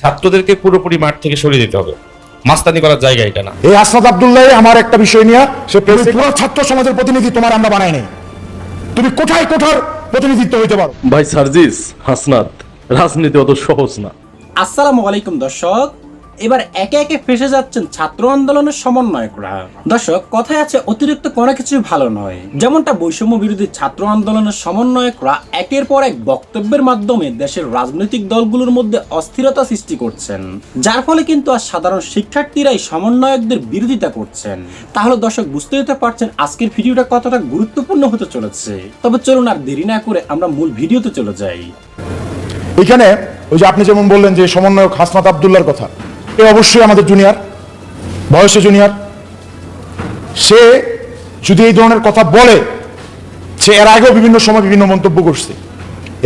ছাত্রদেরকে পুরোপুরি মাঠ থেকে সরিয়ে দিতে হবে। মাস্তানি করার জায়গা এটা না। এই আসনাদ আব্দুল্লাহ আমার একটা বিষয় নিয়ে সে পুরো ছাত্র সমাজের প্রতিনিধি তোমার আমরা বানাই নাই। তুমি কোথায় কোঠার প্রতিনিধিত্ব হইতে পারো? ভাই সার্জিস হাসনাত রাজনীতি অত সহজ না। আসসালামু আলাইকুম দর্শক এবার একে একে ফেসে যাচ্ছেন ছাত্র আন্দোলনের সমন্বয়করা। দর্শক, কথায় আছে অতিরিক্ত কোনো কিছু ভালো নয়। যেমনটা বৈষম্য বিরোধী ছাত্র আন্দোলনের সমন্বয়করা একের পর এক বক্তব্যের মাধ্যমে দেশের রাজনৈতিক দলগুলোর মধ্যে অস্থিরতা সৃষ্টি করছেন। যার ফলে কিন্তু আর সাধারণ শিক্ষার্থীরাই সমন্বয়কদের বিরোধিতা করছেন। তাহলে দর্শক, বুঝতে যেতে পারছেন আজকের ভিডিওটা কতটা গুরুত্বপূর্ণ হতে চলেছে। তবে চলুন আর দেরি না করে আমরা মূল ভিডিওতে চলে যাই। এখানে ওই যে আপনি যেমন বললেন যে সমন্বয়ক হাসনাত আব্দুল্লার কথা এ অবশ্যই আমাদের জুনিয়র বয়সে জুনিয়র সে যদি এই ধরনের কথা বলে, সে এর আগেও বিভিন্ন সময় বিভিন্ন মন্তব্য করছে।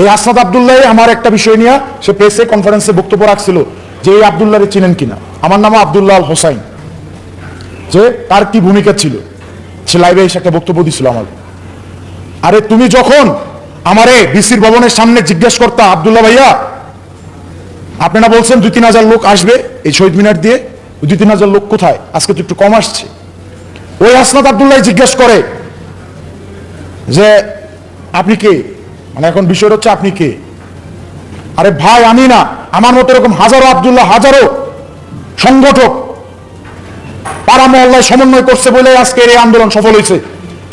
এই আসনাদ আবদুল্লাহ আমার একটা বিষয় নিয়ে সে প্রেসে কনফারেন্সে বক্তব্য রাখছিল যে এই আবদুল্লাহরে চিনেন কিনা। আমার নাম আবদুল্লাহ আল হোসাইন। যে তার কি ভূমিকা ছিল? সে লাইভে এসে একটা বক্তব্য দিছিল আমার আরে তুমি যখন আমারে বিসির ভবনের সামনে জিজ্ঞেস করতা, আবদুল্লাহ ভাইয়া আপনারা বলছেন দুই, তিন হাজার লোক আসবে এই শহীদ মিনার দিয়ে। দুই, তিন হাজার লোক কোথায়? আজকে তো একটু কম আসছে। ওই আসনাদ আবদুল্লাহ জিজ্ঞেস করে যে, আপনি কে? মানে এখন বিষয়টা হচ্ছে, আপনি কে? আরে ভাই, আমি না। আমার মতো এরকম হাজারো আবদুল্লাহ, হাজারো সংগঠক পাড়া মহল্লায় সমন্বয় করছে বলে আজকের এই আন্দোলন সফল হয়েছে।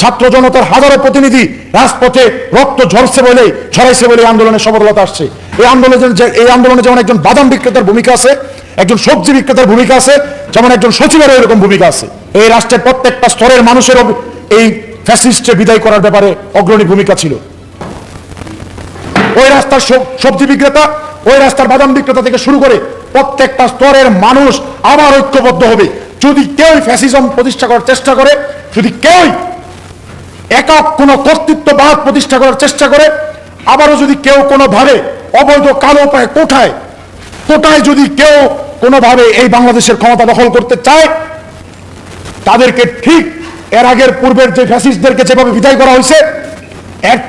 ছাত্র জনতার হাজারো প্রতিনিধি রাজপথে রক্ত ঝরছে বলে ছড়াইছে বলে আন্দোলনের সফলতা আসছে। এই আন্দোলনের যে- এই আন্দোলনে যেমন একজন বাদাম বিক্রেতার ভূমিকা আছে, একজন সবজি বিক্রেতার ভূমিকা আছে, যেমন একজন সচিবেরও এরকম ভূমিকা আছে। এই রাষ্ট্রের প্রত্যেকটা স্তরের মানুষের এই ফ্যাসিস্টে বিদায় করার ব্যাপারে অগ্রণী ভূমিকা ছিল। ওই রাস্তার সবজি বিক্রেতা, ওই রাস্তার বাদাম বিক্রেতা থেকে শুরু করে প্রত্যেকটা স্তরের মানুষ আবার ঐক্যবদ্ধ হবে। যদি কেউ ফ্যাসিজম প্রতিষ্ঠা করার চেষ্টা করে, যদি কেউ একক কোনো কর্তৃত্ববাদ প্রতিষ্ঠা করার চেষ্টা করে, আবারও যদি কেউ কোনোভাবে অবৈধ কালো উপায়ে কোঠায়, কোটায় যদি কেউ কোনোভাবে এই বাংলাদেশের ক্ষমতা দখল করতে চায়, তাদেরকে ঠিক এর আগের পূর্বের যে ফ্যাসিস্টদেরকে যেভাবে বিদায় করা হয়েছে, এর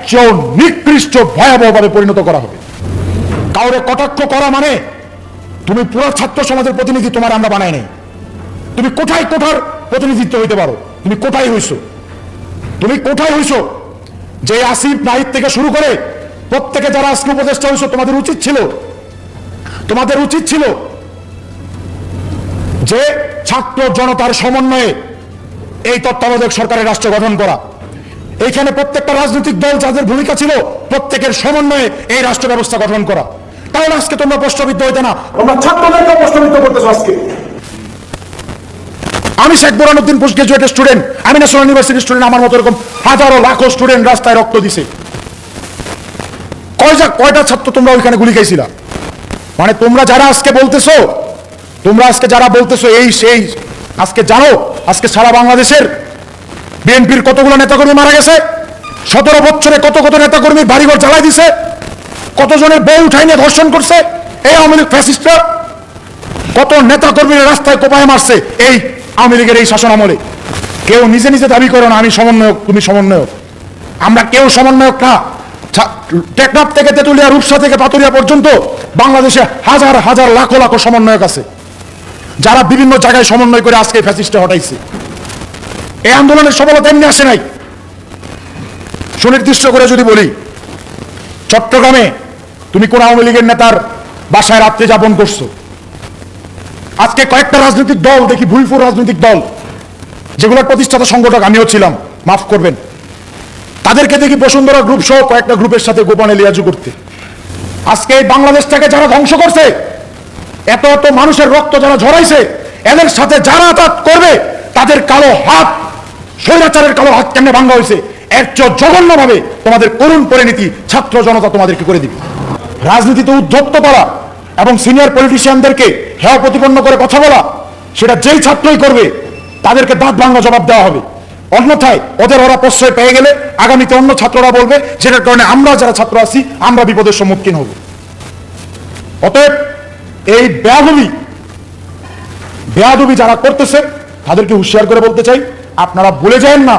নিকৃষ্ট ভয়াবহভাবে পরিণত করা হবে। কাউরে কটাক্ষ করা মানে তুমি পুরো ছাত্র সমাজের প্রতিনিধি তোমার আমরা বানাই নাই। তুমি কোথায় কোঠার প্রতিনিধিত্ব হইতে পারো, তুমি কোথায় হইছো। তুমি কোথায় হইছো? যে আসিফ নাহিদ থেকে শুরু করে প্রত্যেকে যারা আজকে উপদেষ্টা হইছো, তোমাদের উচিত ছিল, তোমাদের উচিত ছিল যে ছাত্র জনতার সমন্বয়ে এই তত্ত্বাবধায়ক সরকারের রাষ্ট্র গঠন করা। এইখানে প্রত্যেকটা রাজনৈতিক দল যাদের ভূমিকা ছিল, প্রত্যেকের সমন্বয়ে এই রাষ্ট্র ব্যবস্থা গঠন করা। তাহলে আজকে তোমরা প্রশ্নবিদ্ধ হইতে না। তোমরা ছাত্রদেরকে প্রশ্নবিদ্ধ করতেছো আজকে। আমি Sheikh Boranuddin post graduate student আমি ন্যাশনাল ইউনিভার্সিটির স্টুডেন্ট আমার মতো এরকম হাজারো লাখো স্টুডেন্ট রাস্তায় রক্ত দিছে। কয়টা কয়টা ছাত্র তোমরা ওইখানে গুলি খাইছিলা? মানে তোমরা যারা আজকে বলতেছো, তোমরা আজকে যারা বলতেছো এই সেই, আজকে জানো, আজকে সারা বাংলাদেশের বিএনপির কতগুলো নেতাকর্মী মারা গেছে? সতেরো বছরে কত কত নেতাকর্মীর বাড়িঘর জ্বালাই দিছে? কতজনের বউ উঠাই নিয়ে ধর্ষণ করছে? এই আওয়ামী লীগ ফ্যাসিস্টরা কত নেতাকর্মীরা রাস্তায় কোপায় মারছে? এই আওয়ামী লীগের এই শাসন আমলে কেউ নিজে নিজে দাবি করো না, আমি সমন্বয়ক, তুমি সমন্বয়ক। আমরা কেউ সমন্বয়ক না। টেকনাফ থেকে তেতুলিয়া, রূপসা থেকে পাতুরিয়া পর্যন্ত বাংলাদেশে হাজার হাজার, লাখো লাখো সমন্বয়ক আছে। যারা বিভিন্ন জায়গায় সমন্বয় করে আজকে ফ্যাসিস্টে হটাইছে। এই আন্দোলনের সফলতা এমনি আসে নাই। সুনির্দিষ্ট করে যদি বলি, চট্টগ্রামে তুমি কোন আওয়ামী লীগের নেতার বাসায় রাত্রে যাপন করছ? আজকে কয়েকটা রাজনৈতিক দল দেখি ভুলপুর রাজনৈতিক দল, যেগুলোর প্রতিষ্ঠাতা সংগঠক আমিও ছিলাম, মাফ করবেন। তাদেরকে দেখি বসুন্ধরা গ্রুপ সহ কয়েকটা গ্রুপের সাথে গোপনে লিয়াজু করতে। আজকে এই বাংলাদেশটাকে যারা ধ্বংস করছে, এত এত মানুষের রক্ত যারা ঝরাইছে, এদের সাথে যারা আঘাত করবে, তাদের কালো হাত, স্বৈরাচারের কালো হাত কেমনে ভাঙ্গা হয়েছে, এর চেয়ে জঘন্যভাবে তোমাদের করুণ পরিণতি ছাত্র জনতা তোমাদেরকে করে দিবে। রাজনীতিতে উদ্ধত্ত করা এবং সিনিয়র পলিটিশিয়ানদেরকে হেয় প্রতিপন্ন করে কথা বলা, সেটা যেই ছাত্রই করবে, তাদেরকে দাঁত ভাঙ্গা জবাব দেওয়া হবে। অন্যথায় ওদের ওরা প্রশ্রয় পেয়ে গেলে আগামীতে অন্য ছাত্ররা বলবে, যেটার কারণে আমরা যারা ছাত্র আছি, আমরা বিপদের সম্মুখীন হব। অতএব এই বেয়াদবি বেয়াদবি যারা করতেছে, তাদেরকে হুঁশিয়ার করে বলতে চাই, আপনারা ভুলে যান না,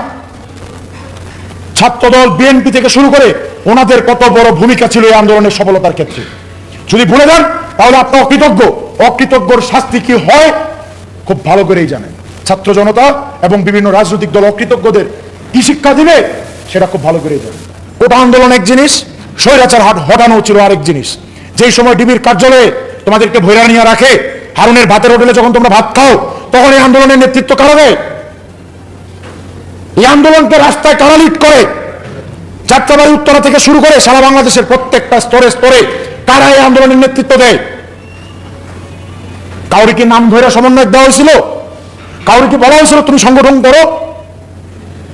ছাত্রদল বিএনপি থেকে শুরু করে ওনাদের কত বড় ভূমিকা ছিল এই আন্দোলনের সফলতার ক্ষেত্রে। যদি ভুলে যান তাহলে আপনি অকৃতজ্ঞ। অকৃতজ্ঞর শাস্তি কি হয়? খুব ভালো করেই জানেন। ছাত্র জনতা এবং বিভিন্ন রাজনৈতিক দল অকৃতজ্ঞদের কি শিক্ষা দিবে, সেটা খুব ভালো করেই জানেন। কোটা আন্দোলন এক জিনিস, স্বৈরাচার হাট হটানো ছিল আরেক জিনিস। যেই সময় ডিবির কার্যালয়ে তোমাদেরকে ভৈরা নিয়ে রাখে, হারুনের ভাতের হোটেলে যখন তোমরা ভাত খাও, তখন এই আন্দোলনের নেতৃত্ব কারা দেয়? এই আন্দোলনকে রাস্তায় কারা লিড করে, যাত্রাবাড়ি উত্তরা থেকে শুরু করে সারা বাংলাদেশের প্রত্যেকটা স্তরে স্তরে কারা এই আন্দোলনের নেতৃত্ব দেয়। কাউরি কি নাম ধরে সমন্বয় দেওয়া হয়েছিল? কাউরি কি বলা হয়েছিল, তুমি সংগঠন করো?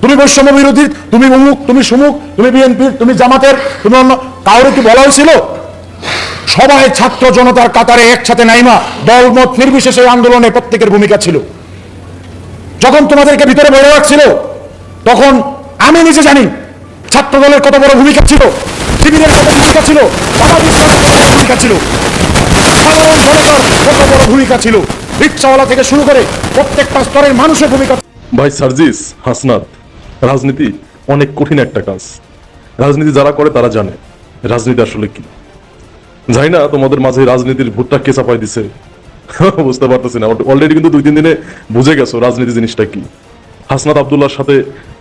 তুমি বৈষম্য বিরোধী, তুমি উমুক তুমি সুমুক, তুমি বিএনপির তুমি জামাতের, তুমি অন্য কাউরে কি বলা হয়েছিল? সবাই ছাত্র জনতার কাতারে একসাথে নাইমা, দলমত নির্বিশেষে আন্দোলনে প্রত্যেকের ভূমিকা ছিল। যখন তোমাদেরকে ভিতরে বলে রাখছিল তখন আমি নিজে জানি ছাত্র দলের কত বড় ভূমিকা ছিল? শিবিরের কত ভূমিকা ছিল? ভূমিকা ছিল? সাধারণ জনতার কত বড় ভূমিকা ছিল? রিক্সাওয়ালা থেকে শুরু করে প্রত্যেকটা স্তরের মানুষের ভূমিকা ভাই সার্জিস, হাসনাত, রাজনীতি অনেক কঠিন একটা কাজ। রাজনীতি যারা করে, তারা জানে রাজনীতি আসলে কি। জানি না তোমাদের মাঝে রাজনীতির ভূতটা কে চাপাই দিছে। বুঝতে পারতেছি না অলরেডি কিন্তু দুই তিন দিনে বুঝে গেছো রাজনীতি জিনিসটা কি। হাসনাত আবদুল্লাহর সাথে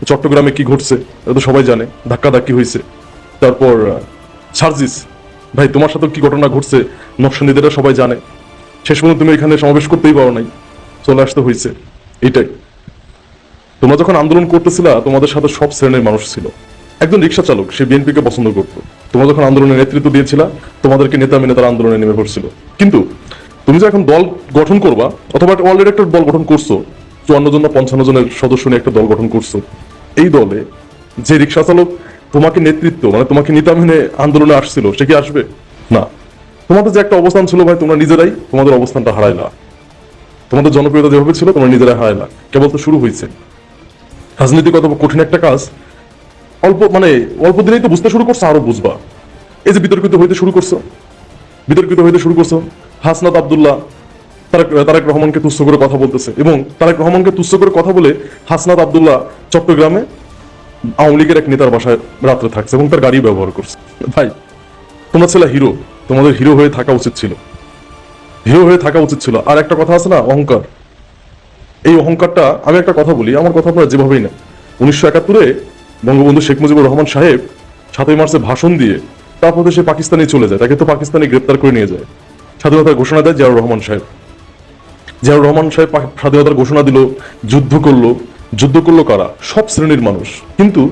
চট্টগ্রামে কি ঘটছে তো সবাই জানে ধাক্কা ধাক্কি হয়েছে। তারপর সার্জিস, ভাই, তোমার সাথে কি ঘটনা ঘটছে নকশানিদেরা সবাই জানে। শেষ পর্যন্ত তুমি এখানে সমাবেশ করতেই পারো নাই, চলে আসতে হয়েছে, এটাই। তোমরা যখন আন্দোলন করতেছিলা, তোমাদের সাথে সব শ্রেণির মানুষ ছিল। একজন রিক্সা চালক, সে বিএনপিকে পছন্দ করতো। তোমরা যখন আন্দোলনের নেতৃত্ব দিয়েছিলা, তোমাদেরকে নেতা মেনে তারা আন্দোলনে নেমে পড়ছিল। কিন্তু, তুমি যে এখন দল গঠন করবা, অথবা অলরেডি একটা দল গঠন করছ চুয়ান্ন জন না পঞ্চান্ন জনের সদস্য নিয়ে একটা দল গঠন করছ। এই দলে যে রিক্সা চালক তোমাকে নেতৃত্ব মানে তোমাকে নেতা মেনে আন্দোলনে আসছিল, সে কি আসবে? না। তোমাদের যে একটা অবস্থান ছিল ভাই, তোমরা নিজেরাই তোমাদের অবস্থানটা হারাইলা তোমাদের জনপ্রিয়তা যেভাবে ছিল, তোমরা নিজেরাই হারাইলা কেবল তো শুরু হয়েছে। রাজনীতি কত কঠিন একটা কাজ। অল্প মানে অল্প দিনেই তো বুঝতে শুরু করছ, আরও বুঝবা। এই যে বিতর্কিত হইতে শুরু করছ, বিতর্কিত হইতে শুরু করছ, হাসনাত আবদুল্লাহ তারেক তারেক রহমানকে তুচ্ছ করে কথা বলতেছে এবং তারেক রহমানকে তুচ্ছ করে কথা বলে হাসনাত আবদুল্লাহ চট্টগ্রামে আওয়ামী লীগের এক নেতার বাসায় রাত্রে থাকছে এবং তার গাড়ি ব্যবহার করছে। ভাই, তোমরা ছেলে হিরো, তোমাদের হিরো হয়ে থাকা উচিত ছিল। হিরো হয়ে থাকা উচিত ছিল। আর একটা কথা আছে না, অহংকার। এই অহংকারটা আমি একটা কথা বলি, আমার কথা আপনারা যেভাবেই না উনিশশো একাত্তরে বঙ্গবন্ধু শেখ মুজিবুর রহমান সাহেব সাতই মার্চে ভাষণ দিয়ে তারপর সে পাকিস্তানে চলে যায়। তাকে তো পাকিস্তানে গ্রেপ্তার করে নিয়ে যায়। স্বাধীনতার ঘোষণা দেয় জিয়াউর রহমান সাহেব। জিয়াউর রহমান সাহেব স্বাধীনতার ঘোষণা দিল, যুদ্ধ করল। যুদ্ধ করল কারা? সব শ্রেণির মানুষ। কিন্তু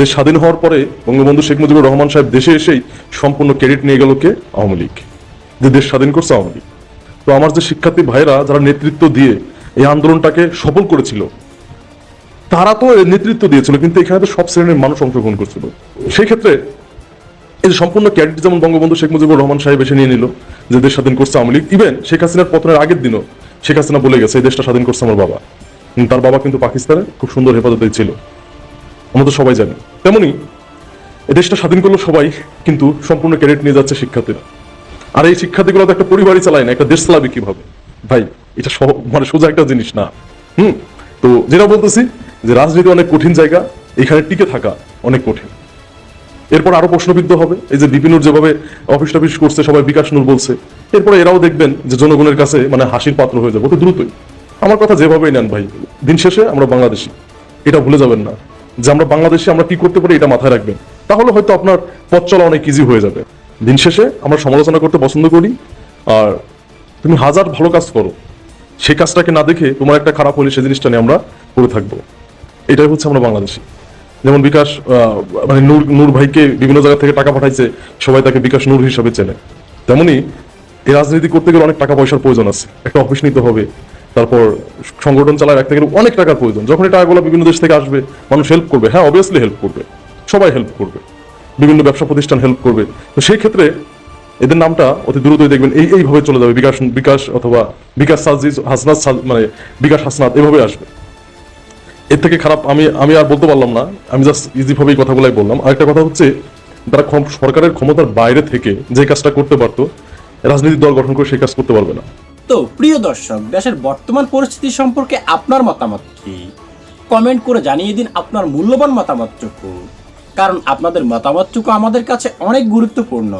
দেশ স্বাধীন হওয়ার পরে বঙ্গবন্ধু শেখ মুজিবুর রহমান সাহেব দেশে এসেই সম্পূর্ণ ক্রেডিট নিয়ে গেল কে? আওয়ামী লীগ। যে দেশ স্বাধীন করছে আওয়ামী লীগ। তো আমার যে শিক্ষার্থী ভাইরা যারা নেতৃত্ব দিয়ে এই আন্দোলনটাকে সফল করেছিল, তারা তো নেতৃত্ব দিয়েছিল, কিন্তু এখানে তো সব শ্রেণির মানুষ অংশগ্রহণ করছিল। সেই ক্ষেত্রে এই সম্পূর্ণ ক্যাডেট যেমন বঙ্গবন্ধু শেখ মুজিবুর রহমান সাহেব এসে নিয়ে নিল, যে দেশ স্বাধীন করছে আওয়ামী লীগ ইভেন শেখ হাসিনার পতনের আগের দিনও শেখ হাসিনা বলে গেছে, এই দেশটা স্বাধীন করছে আমার বাবা। তার বাবা কিন্তু পাকিস্তানে খুব সুন্দর হেফাজতে ছিল। আমরা তো সবাই জানি। তেমনি দেশটা স্বাধীন করল সবাই, কিন্তু সম্পূর্ণ ক্যাডেট নিয়ে যাচ্ছে শিক্ষার্থীরা। আর এই শিক্ষার্থীগুলো তো একটা পরিবারই চালায় না, একটা দেশ চালাবে কীভাবে? ভাই, এটা মানে সোজা একটা জিনিস না। হুম? তো যেটা বলতেছি যে রাজনীতি অনেক কঠিন জায়গা, এখানে টিকে থাকা অনেক কঠিন। এরপর আরও প্রশ্নবিদ্ধ হবে। এই যে বিপিনুর যেভাবে অফিস টফিস করছে, সবাই বিকাশ নূর বলছে। এরপরে এরাও দেখবেন যে জনগণের কাছে মানে হাসির পাত্র হয়ে যাবে। অতি দ্রুতই। আমার কথা যেভাবেই নেন ভাই, দিন শেষে আমরা বাংলাদেশি। এটা ভুলে যাবেন না যে আমরা বাংলাদেশে, আমরা কি করতে পারি এটা মাথায় রাখবেন। তাহলে হয়তো আপনার পথ চলা অনেক ইজি হয়ে যাবে। দিন শেষে আমরা সমালোচনা করতে পছন্দ করি। আর তুমি হাজার ভালো কাজ করো। সেই কাজটাকে না দেখে তোমার একটা খারাপ হলে সেই জিনিসটা নিয়ে আমরা করে থাকব। এটাই হচ্ছে আমরা বাংলাদেশি। যেমন বিকাশ মানে নূর নূর ভাইকে বিভিন্ন জায়গা থেকে টাকা পাঠাইছে, সবাই তাকে বিকাশ নূর হিসাবে চেনে। তেমনি এই রাজনীতি করতে গেলে অনেক টাকা পয়সার প্রয়োজন আছে। একটা অফিস নিতে হবে, তারপর সংগঠন চালায় রাখতে গেলে অনেক টাকার প্রয়োজন। যখন এই টাকাগুলো বিভিন্ন দেশ থেকে আসবে, মানুষ হেল্প করবে। হ্যাঁ অবভিয়াসলি হেল্প করবে। সবাই হেল্প করবে। বিভিন্ন ব্যবসা প্রতিষ্ঠান হেল্প করবে। তো সেই ক্ষেত্রে এদের নামটা অতি দ্রুতই দেখবেন, এই, এইভাবে চলে যাবে। বিকাশ বিকাশ অথবা বিকাশ সাজিজ, হাসনাত মানে বিকাশ হাসনাত, এভাবে আসবে। এর থেকে খারাপ আমি আমি আর বলতে পারলাম না। আমি জাস্ট ইজিভাবেই কথাগুলাই বললাম। আরেকটা কথা হচ্ছে তারা সরকারের ক্ষমতার বাইরে থেকে যে কাজটা করতে পারতো রাজনৈতিক দল গঠন করে সেই কাজ করতে পারবে না। তো প্রিয় দর্শক, দেশের বর্তমান পরিস্থিতি সম্পর্কে আপনার মতামত কি? কমেন্ট করে জানিয়ে দিন আপনার মূল্যবান মতামতটুকু। কারণ আপনাদের মতামতটুকু আমাদের কাছে অনেক গুরুত্বপূর্ণ।